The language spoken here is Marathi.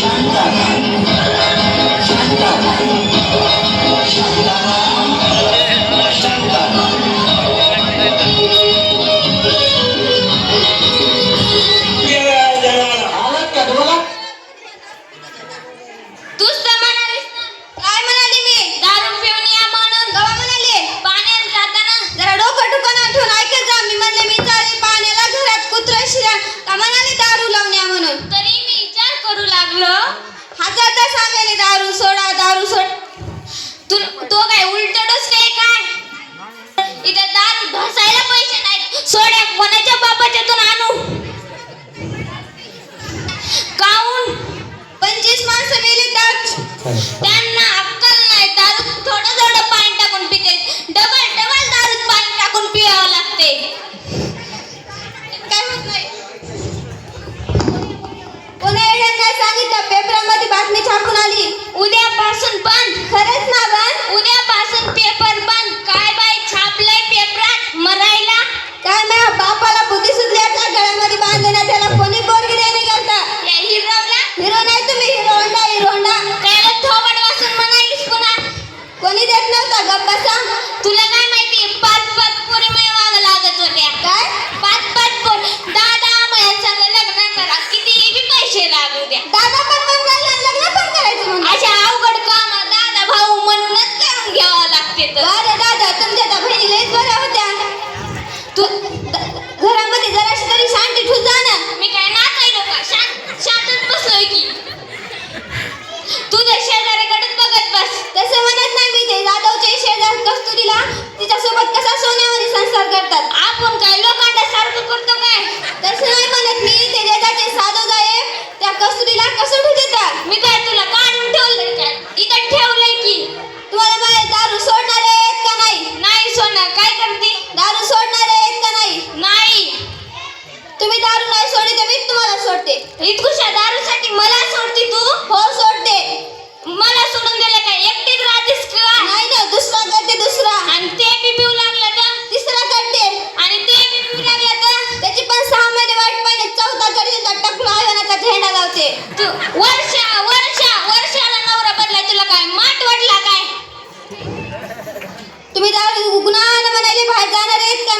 শান্তা त्यांना अक्कल नाही दारू थोडं थोडं पाणी टाकून पिते. डबल डबल दारूत पाणी टाकून पिवावं लागते. छापून आली. उद्यापासून बंद. खरंच ना उद्यापासून पेपर बंद. काय बाई छापलंय पेपरात? मरायला? काय ना बापाला बुद्धी सुचली गळ्यामध्ये बांधले त्याला कोणी पोरगी देणे घालता. हिरवला हिरवला होता गप्प बसा इतकुशा दारूसाठी मला सोडती तू? हो सोडते. मला सोडून दिलं काय एकटीच राहतेस का नाही ना दुसरा करते दुसरा. आणि ते बी पिऊ लागलं तर तिसरा करते. आणि ते बी पिऊ लागला तर त्याची पण सहा महिने वाट पाहिजे चौथा करते तर टकलो आव्हानाचा झेंडा लावते. तू वर्षा वर्षा वर्षाला नवरा बदलाय तुला काय? माट वाटला काय? तुम्ही दारू गुन्हा म्हणाले बाहेर जाणार आहेत का